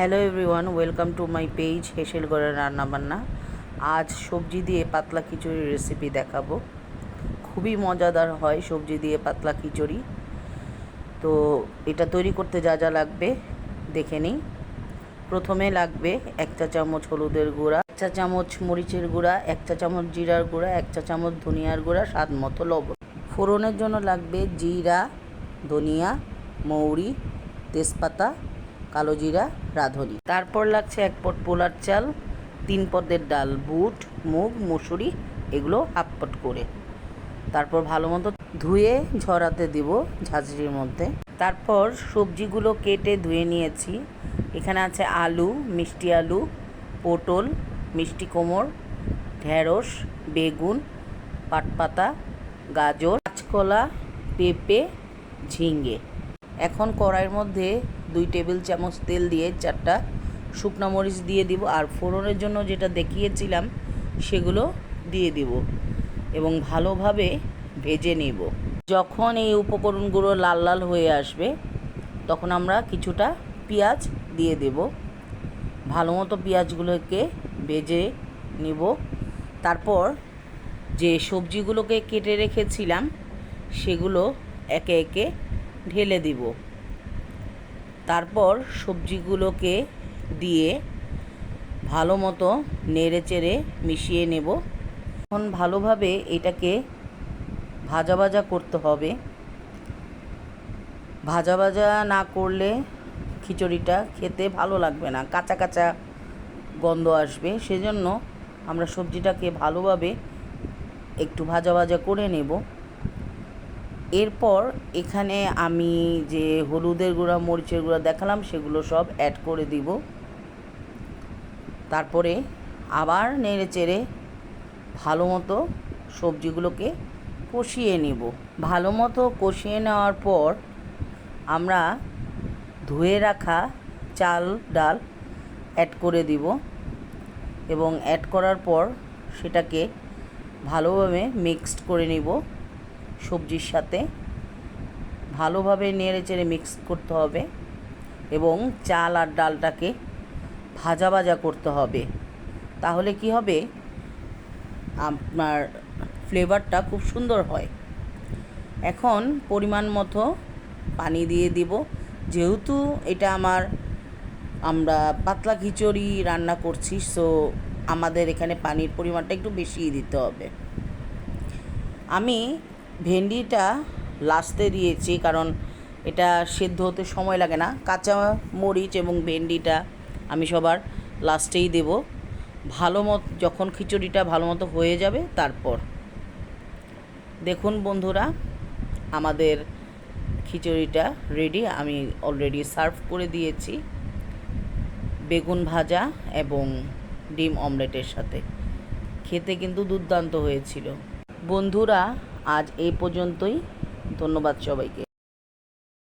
Hello everyone, welcome to my page হেসেলগড়ের রান্নাবান্না। আজ সবজি দিয়ে পাতলা খিচুড়ির রেসিপি দেখাবো। খুবই মজাদার হয় সবজি দিয়ে পাতলা খিচুড়ি। তো এটা তৈরি করতে যা যা লাগবে দেখে নিই। প্রথমে লাগবে এক চা চামচ হলুদের গুঁড়া, এক চা চামচ মরিচের গুঁড়া, এক চা চামচ জিরার গুঁড়া, এক চা চামচ ধনিয়ার গুঁড়া, স্বাদ মতো লবণ। ফোড়নের জন্য লাগবে জিরা, ধনিয়া, মৌরি, তেজপাতা কালো জিরা, রাঁধুনি। তারপর লাগছে এক পট পোলার চাল, তিন পদের ডাল, বুট, মুগ, মুসুরি, এগুলো হাফ পট করে। তারপর ভালো মতো ধুয়ে ঝরাতে দিব ঝাঁঝরির মধ্যে। তারপর সবজিগুলো কেটে ধুয়ে নিয়েছি। এখানে আছে আলু, মিষ্টি আলু, পটল, মিষ্টি কোমর, ঢেঁড়স, বেগুন, পাটপাতা, গাজর, কাঁচকলা, পেঁপে ঝিঙ্গে এখন কড়াইয়ের মধ্যে দুই টেবিল চামচ তেল দিয়ে চারটা শুকনো মরিচ দিয়ে দিব আর ফোড়নের জন্য যেটা দেখিয়েছিলাম সেগুলো দিয়ে দিব এবং ভালোভাবে ভেজে নেব। যখন এই উপকরণগুলো লাল লাল হয়ে আসবে, তখন আমরা কিছুটা পেঁয়াজ দিয়ে দেব। ভালো মতো পেঁয়াজগুলোকে ভেজে নিব। তারপর যে সবজিগুলোকে কেটে রেখেছিলাম, সেগুলো একে একে ঢেলে দিব। তারপর সবজিগুলোকে দিয়ে ভালো মতো নেড়ে চেড়ে মিশিয়ে নেব। এখন ভালোভাবে এটাকে ভাজা ভাজা করতে হবে। ভাজা ভাজা না করলে খিচুড়িটা খেতে ভালো লাগবে না, কাঁচা কাঁচা গন্ধ আসবে। সেজন্য আমরা সবজিটাকে ভালোভাবে একটু ভাজা ভাজা করে নেব। এরপর এখানে আমি যে হলুদের গুঁড়া, মরিচের গুঁড়া দেখালাম, সেগুলো সব অ্যাড করে দিব। তারপরে আবার নেড়ে চেড়ে ভালো মতো সবজিগুলোকে কষিয়ে নেব। ভালো মতো কষিয়ে নেওয়ার পর আমরা ধুয়ে রাখা চাল, ডাল অ্যাড করে দিব এবং অ্যাড করার পর সেটাকে ভালোভাবে মিক্সড করে নিব। সবজির সাথে ভালোভাবে নেড়ে চেড়ে মিক্স করতে হবে এবং চাল আর ডালটাকে ভাজা ভাজা করতে হবে। তাহলে কি হবে? আপনার ফ্লেভারটা খুব সুন্দর হয়। এখন পরিমাণ মতো পানি দিয়ে দিব। যেহেতু এটা আমার, আমরা পাতলা খিচুড়ি রান্না করছি সো আমাদের এখানে পানির পরিমাণটা একটু বেশিই দিতে হবে। আমি ভেন্ডিটা লাস্টে দিয়েছি, কারণ এটা সেদ্ধ হতে সময় লাগে না। কাঁচা মরিচ এবং ভেন্ডিটা আমি সবার লাস্টেই দেব। ভালো মতো, যখন খিচুড়িটা ভালো মতো হয়ে যাবে, তারপর। দেখুন বন্ধুরা, আমাদের খিচুড়িটা রেডি আমি অলরেডি সার্ভ করে দিয়েছি। বেগুন ভাজা এবং ডিম অমলেটের সাথে। খেতে কিন্তু দুর্দান্ত হয়েছিল। বন্ধুরা আজ এই পর্যন্তই। ধন্যবাদ সবাইকে।